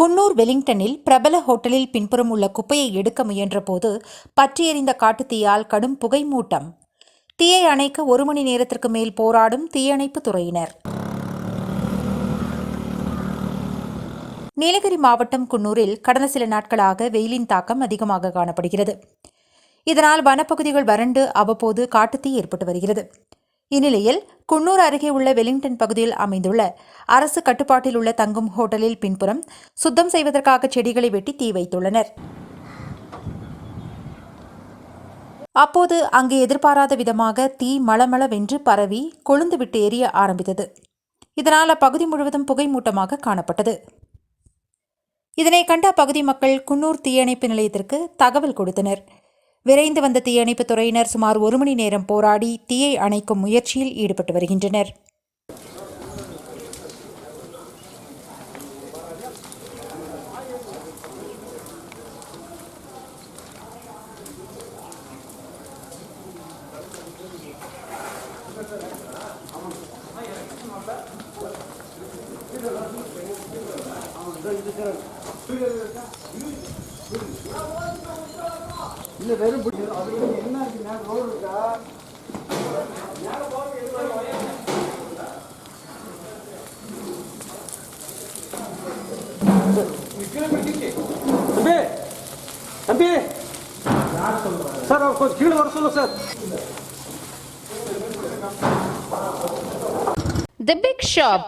குன்னூர் வெலிங்டனில் பிரபல ஹோட்டலில் பின்புறம் உள்ள குப்பையை எடுக்க முயன்றபோது பற்றியறிந்த காட்டுத்தீயால் கடும் புகை மூட்டம் தீயை அணைக்க ஒரு மணி நேரத்திற்கு மேல் போராடும் தீயணைப்பு துறையினர். நீலகிரி மாவட்டம் குன்னூரில் கடந்த சில நாட்களாக வெயிலின் தாக்கம் அதிகமாக காணப்படுகிறது. இதனால் வனப்பகுதிகள் வறண்டு அவ்வப்போது காட்டுத்தீ ஏற்பட்டு வருகிறது. இந்நிலையில் குன்னூர் அருகே உள்ள வெலிங்டன் பகுதியில் அமைந்துள்ள அரசு கட்டுப்பாட்டில் உள்ள தங்கும் ஹோட்டலில் பின்புறம் சுத்தம் செய்வதற்காக செடிகளை வெட்டி தீ வைத்துள்ளனர். அப்போது அங்கு எதிர்பாராத விதமாக தீ மளமளவென்று பரவி கொழுந்துவிட்டு எரிய ஆரம்பித்தது. இதனால் அப்பகுதி முழுவதும் புகை மூட்டமாக காணப்பட்டது. இதனை கண்ட அப்பகுதி மக்கள் குன்னூர் தீயணைப்பு நிலையத்திற்கு தகவல் கொடுத்தனர். விரைந்து வந்த தீயணைப்பு துறையினர் சுமார் ஒரு மணி நேரம் போராடி தீயை அணைக்கும் முயற்சியில் ஈடுபட்டு வருகின்றனர். இல்ல வெறும் பிடி- அது வந்து என்ன இருக்குன்னா ரோடு இருக்கா தம்பி தம்பி சார் அவர் கொஞ்சம் கீழே வர சொல்லுங்க சார் தி பிக் ஷாப்